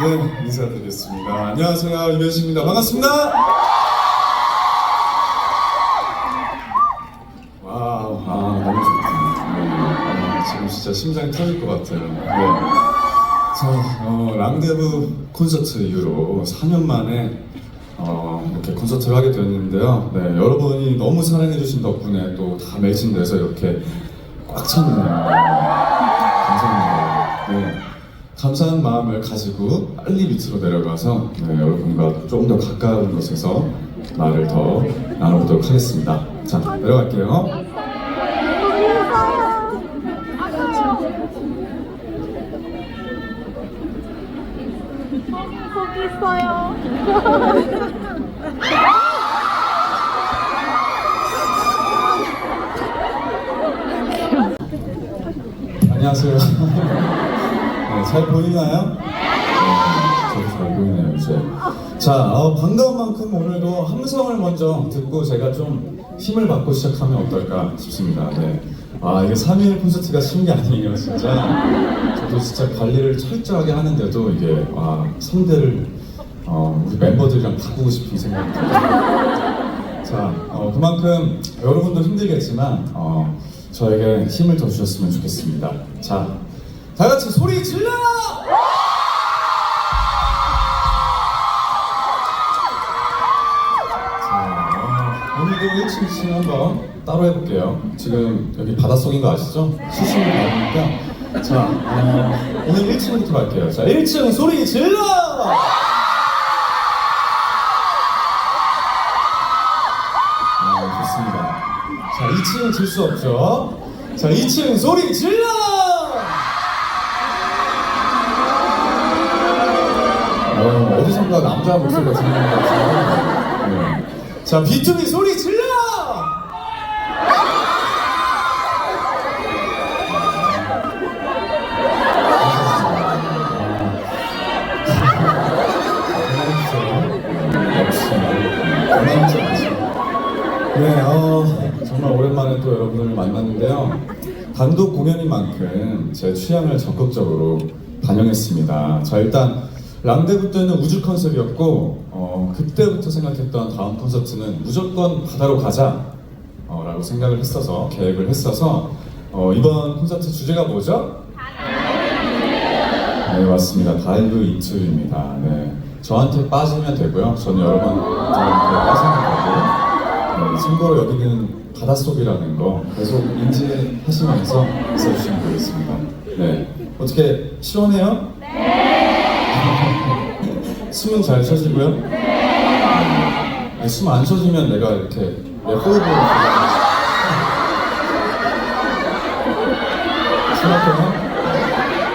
네, 인사드리겠습니다. 안녕하세요, 이면식입니다. 반갑습니다. 와우, 아, 너무 좋다. 네, 아, 지금 진짜 심장이 터질 것 같아요. 네. 자, 어, 랑데브 콘서트 이후로 4년 만에 어, 이렇게 콘서트를 하게 됐는데요. 네, 여러분이 너무 사랑해주신 덕분에 또 다 매진돼서 이렇게 꽉 찼네요. 감사합니다. 네. 감사한 마음을 가지고 빨리 밑으로 내려가서 네, 여러분과 조금 더 가까운 곳에서 말을 더 나눠보도록 하겠습니다. 자, 내려갈게요. 안녕하세요. 네, 잘 보이나요? 네, 저도 잘 보이네요, 이제. 자, 어, 반가운 만큼 오늘도 함성을 먼저 듣고 제가 좀 힘을 받고 시작하면 어떨까 싶습니다. 네. 아, 이게 3일 콘서트가 쉬운 게 아니에요, 진짜. 저도 진짜 관리를 철저하게 하는데도 이게, 와, 선대를, 어, 우리 멤버들이랑 바꾸고 싶은 생각이 들어요. 자, 어, 그만큼 여러분도 힘들겠지만 어, 저에게 힘을 더 주셨으면 좋겠습니다. 자, 다 같이 소리 질러! 오늘도 1층 2층 한번 따로 해볼게요. 지금 여기 바닷속인 거 아시죠? 수심이 나오니까. 자, 어, 오늘 1층부터 갈게요. 자, 1층 소리 질러! 아, 좋습니다. 자, 2층은 질 수 없죠. 자, 2층 소리 질러! 어, 어디선가 남자 목소리가 들리는 것 같아요. 네. 자, B2B 소리 질러! 네, 어, 정말 오랜만에 또 여러분을 만났는데요. 단독 공연인 만큼 제 취향을 적극적으로 반영했습니다. 자, 일단 랑데부 때는 우주 컨셉이었고 어, 그때부터 생각했던 다음 콘서트는 무조건 바다로 가자 어, 라고 생각을 했어서 계획을 했어서 어, 이번 콘서트 주제가 뭐죠? 네 맞습니다. 다이브 이틀입니다. 네. 저한테 빠지면 되고요. 저는 여러분들한테 빠지면 되고 네, 참고로 여기는 바닷속이라는 거 계속 인지하시면서 있어주시면 되겠습니다. 네. 어떻게 시원해요? 숨은 잘 쉬어지고요? 네. 숨안 쉬어지면 내가 이렇게 내 호흡을 생각해요?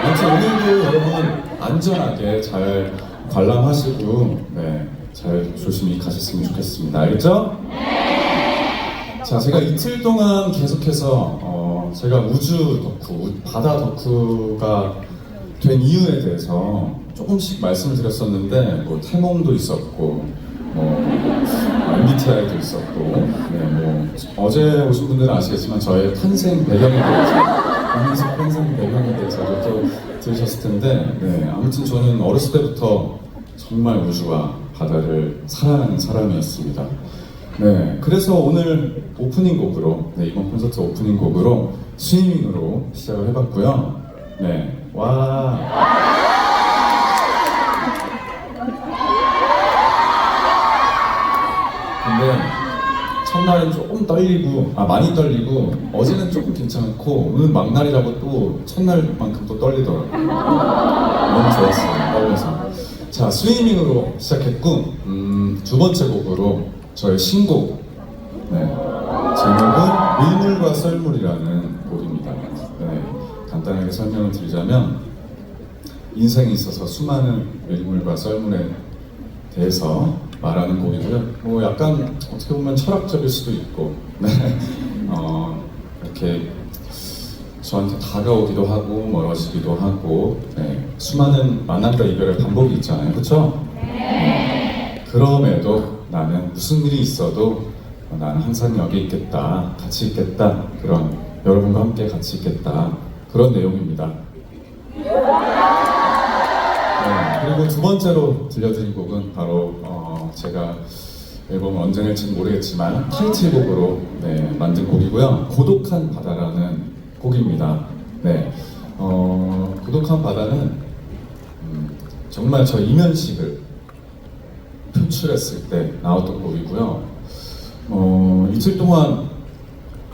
아무튼 오늘도 여러분 안전하게 잘 관람하시고 네, 잘 조심히 가셨으면 좋겠습니다. 알겠죠? 자, 제가 이틀 동안 계속해서 어, 제가 우주 덕후, 우- 바다 덕후가 된 이유에 대해서 조금씩 말씀을 드렸었는데 뭐 태몽도 있었고 뭐 MBTI도 있었고 네, 뭐 어제 오신 분들은 아시겠지만 저의 탄생 배경에 대해서 강민석 탄생 배경에 대해서도 또 들으셨을 텐데 네, 아무튼 저는 어렸을 때부터 정말 우주와 바다를 사랑하는 사람이었습니다. 네, 그래서 오늘 오프닝 곡으로 네, 이번 콘서트 오프닝 곡으로 스위밍으로 시작을 해봤고요. 네, 와. 근데 첫날은 조금 떨리고 아 많이 떨리고 어제는 조금 괜찮고 오늘 막날이라고 또 첫날만큼 또 떨리더라고요. 너무 좋았어요. 떨려서. 자 스위밍으로 시작했고 음, 두 번째 곡으로 저의 신곡 네, 제목은 밀물과 썰물이라는 간단하게 설명을 드리자면 인생에 있어서 수많은 밀물과 썰물에 대해서 말하는 곡이고요. 뭐 약간 어떻게 보면 철학적일 수도 있고, 네, 어, 이렇게 저한테 다가오기도 하고 멀어지기도 하고, 네, 수많은 만남과 이별의 반복이 있잖아요, 그렇죠? 그럼에도 나는 무슨 일이 있어도 나는 항상 여기 있겠다, 같이 있겠다, 그런 여러분과 함께 같이 있겠다 그런 내용입니다. 네, 그리고 두 번째로 들려드린 곡은 바로 어, 제가 앨범을 언제 낼지는 모르겠지만 타이틀곡으로 네, 만든 곡이고요. 고독한 바다라는 곡입니다. 네, 어, 고독한 바다는 음, 정말 저 이면식을 표출했을 때 나왔던 곡이고요. 어, 이틀 동안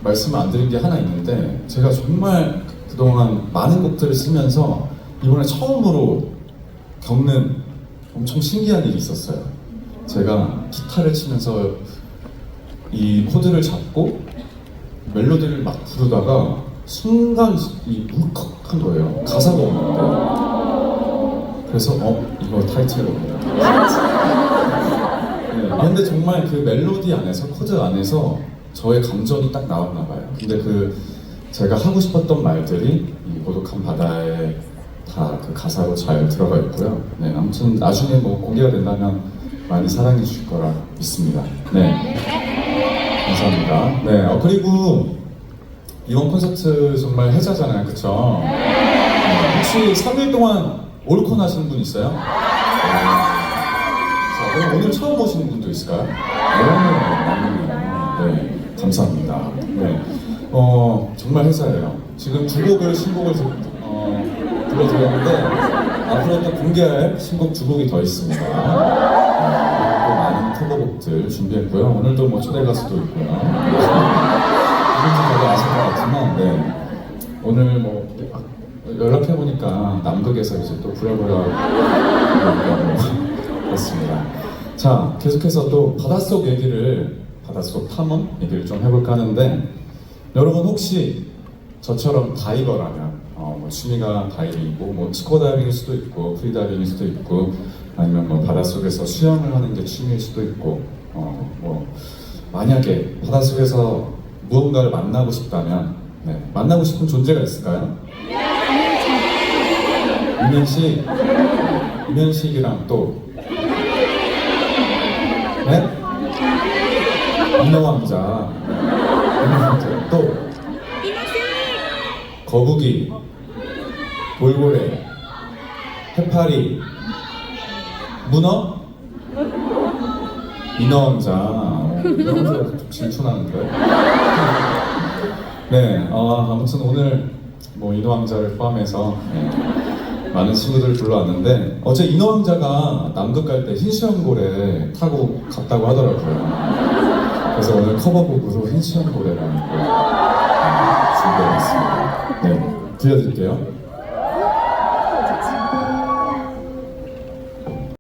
말씀 안 드린 게 하나 있는데 제가 정말 그동안 많은 곡들을 쓰면서 이번에 처음으로 겪는 엄청 신기한 일이 있었어요. 제가 기타를 치면서 이 코드를 잡고 멜로디를 막 부르다가 순간 이 울컥한 거예요. 가사가 없는데. 그래서 어 이거 타이틀곡이다. 네, 아, 근데 정말 그 멜로디 안에서 코드 안에서 저의 감정이 딱 나왔나 봐요. 근데 그 제가 하고 싶었던 말들이 이 고독한 바다에 다 그 가사로 잘 들어가 있고요. 네, 아무튼 나중에 뭐 공개가 된다면 많이 사랑해 주실 거라 믿습니다. 네, 감사합니다. 네, 어, 그리고 이번 콘서트 정말 해자잖아요, 그쵸? 네, 혹시 3일 동안 올콘 하시는 분 있어요? 네. 자, 오늘 처음 오시는 분도 있을까요? 네, 맞네요. 네, 감사합니다. 네, 어, 정말 회사예요. 지금 두 곡을 신곡을 들- 어, 불러드렸는데 앞으로 또 공개할 신곡 두 곡이 더 있습니다. 네, 그리고 또 많은 커버곡들 준비했고요. 오늘도 뭐 초대 가수도 있고요. 누군지 다들 아실 것 같지만, 네. 오늘 뭐 연락해 보니까 남극에서 이제 또 부랴부랴 그렇습니다. 자, 계속해서 또 바닷속 얘기를 바닷속 탐험 얘기를 좀 해볼까 하는데 여러분 혹시 저처럼 다이버라면 어, 뭐 취미가 다이빙이고 뭐 스코다이빙일 수도 있고 프리다이빙일 수도 있고 아니면 뭐 바닷속에서 수영을 하는 게 취미일 수도 있고 어, 뭐 만약에 바닷속에서 무언가를 만나고 싶다면 네, 만나고 싶은 존재가 있을까요? 이면식 이면식이랑 또 네? 인어왕자 또 거북이 돌고래 해파리 문어? 인어왕자. 어, 인어왕자 좀 질투나는데. 네 어, 아무튼 오늘 뭐 인어왕자를 포함해서 네, 많은 친구들을 불러왔는데 어제 인어왕자가 남극 갈 때 흰수염고래 타고 갔다고 하더라고요. 그래서 오늘 커버곡으로 흰수염고래라는 곡 네, 준비해봤습니다. 네, 들려드릴게요.